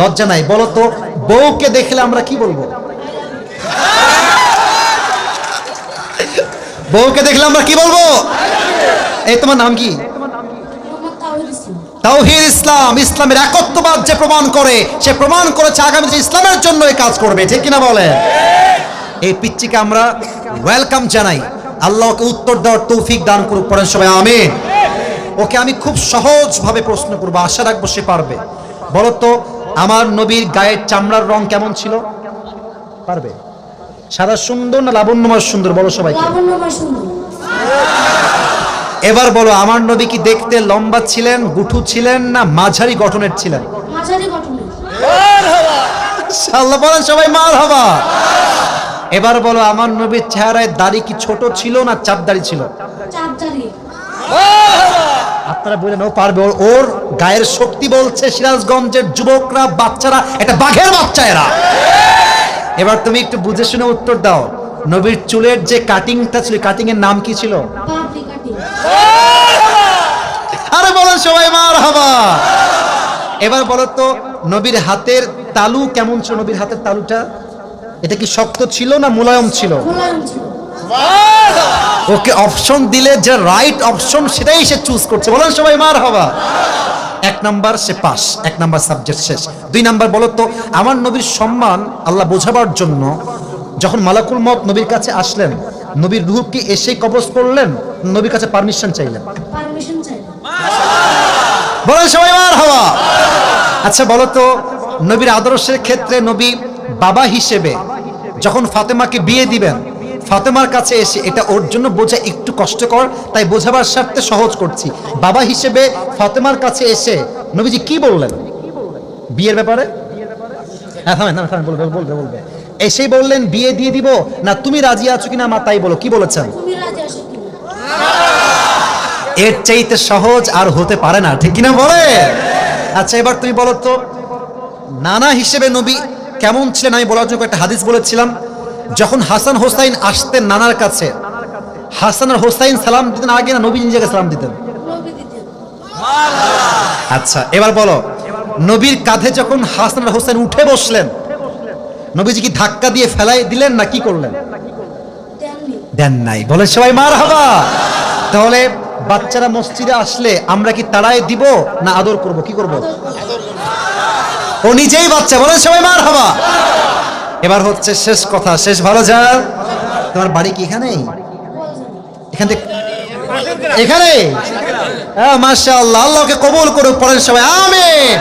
লজ্জা নাই, বলো তো, বউকে দেখলে আমরা কি বলব? বউকে দেখলে আমরা কি বলব? এই তোমার নাম কি? তাওহিদ ইসলাম, ইসলামের একত্ববাদ যে প্রমাণ করে, সে প্রমাণ করেছে আগামীতে ইসলামের জন্য এই কাজ করবে, ঠিক কিনা বলে এই পিচ্চিকে আমরা ওয়েলকাম জানাই। আল্লাহকে উত্তর দেওয়ার তৌফিক দান করুক পড়েন সবাই আমিন। ওকে আমি খুব সহজভাবে প্রশ্ন করব, আশা রাখব সে পারবে। বলো তো আমার নবীর গায়ের চামড়ার রং কেমন ছিল? পারবে? সাদা সুন্দর না লাবণ্যময় সুন্দর? বলো সুন্দর। এবার বলো আমার নবী কি দেখতে লম্বা ছিলেন গুঠু ছিলেন না মাঝারি গঠনের ছিলেন? বলেন সবাই মার হবা এবার বলো আমার নবীর চেহারায় দাড়ি কি ছোট ছিল না চাপ দাড়ি ছিল? চাপ দাঁড়িয়ে আপনারা বললেন ও পারবে ওর- গায়ের শক্তি বলছে সিরাজগঞ্জের যুবকরা, বাচ্চারা, এটা বাঘের বাচ্চা এরা। এবার তুমি একটু বুঝে শুনে উত্তর দাও। নবীর চুলের যে কাটিংটা ছিল কাটিং এর নাম কি ছিল? আরে বলেন সবাই মার হবা এবার বলো তো, নবীর হাতের তালু কেমন ছিল? নবীর হাতের তালুটা, এটা কি শক্ত ছিল না মোলায়েম ছিল। ওকে অপশন দিলে যে রাইট অপশন সেটাই সে চুজ করছে। বলেন সবাই মার হবা এক নাম্বার সে পাস এক নাম্বার সাবজেক্ট শেষ। দুই নাম্বার বলো তো আমার নবীর সম্মান আল্লাহ বোঝাবার জন্য যখন মালাকুল মত নবীর কাছে আসলেন নবীর রূহ কি এসেই কবজ করলেন? নবীর কাছে পারমিশন চাইলেন। পারমিশন চাইলেন। বলেন সবাই মার হওয়া আচ্ছা বলো তো নবীর আদর্শের ক্ষেত্রে নবী বাবা হিসেবে যখন ফাতেমাকে বিয়ে দিবেন ফাতেমার কাছে এসে এটা ওর জন্য বোঝা একটু কষ্টকর তাই বোঝাবার স্বার্থে সহজ করছি। বাবা হিসেবে ফাতেমার কাছে এসে নবীজি কি বললেন? বিয়ের ব্যাপারে? হ্যাঁ থামেন থামেন থামেন বলবে বলবে বলবে। এসেই বললেন বিয়ে দিয়ে দিব। না তুমি রাজি আছো কিনা মা তাই বলো কি বলেছেন? এর চাইতে সহজ আর হতে পারে না ঠিক কিনা বলে? আচ্ছা এবার তুমি বলো তো নানা হিসেবে নবী কেমন ছিলেন? আমি বলার জন্য একটা হাদিস বলেছিলাম। যখন হাসান হোসাইন আসতেন নানার কাছে হাসান আর হোসাইন সালাম দিতেন আগে না নবী নিজেকে সালাম দিতেন? আচ্ছা এবার বলো নবীর কাঁধে যখন হাসান আর হোসেন উঠে বসলেন নবীজি কি ধাক্কা দিয়ে ফেলাই দিলেন না কি করলেন? দেন নাই। বলে সবাই মার হবা তাহলে বাচ্চারা মসজিদে আসলে আমরা কি তাড়াই দিব না আদর করব? কি করব? ও নিজেই বাচ্চা বলে সবাই মার হবা এবার হচ্ছে শেষ কথা, শেষ ভালো যা তোমার বাড়ি কি এখানে? এখান থেকে এখানে? হ্যাঁ মাশাআল্লাহ, আল্লাহকে কবুল করুক পরের সবাই, আমিন।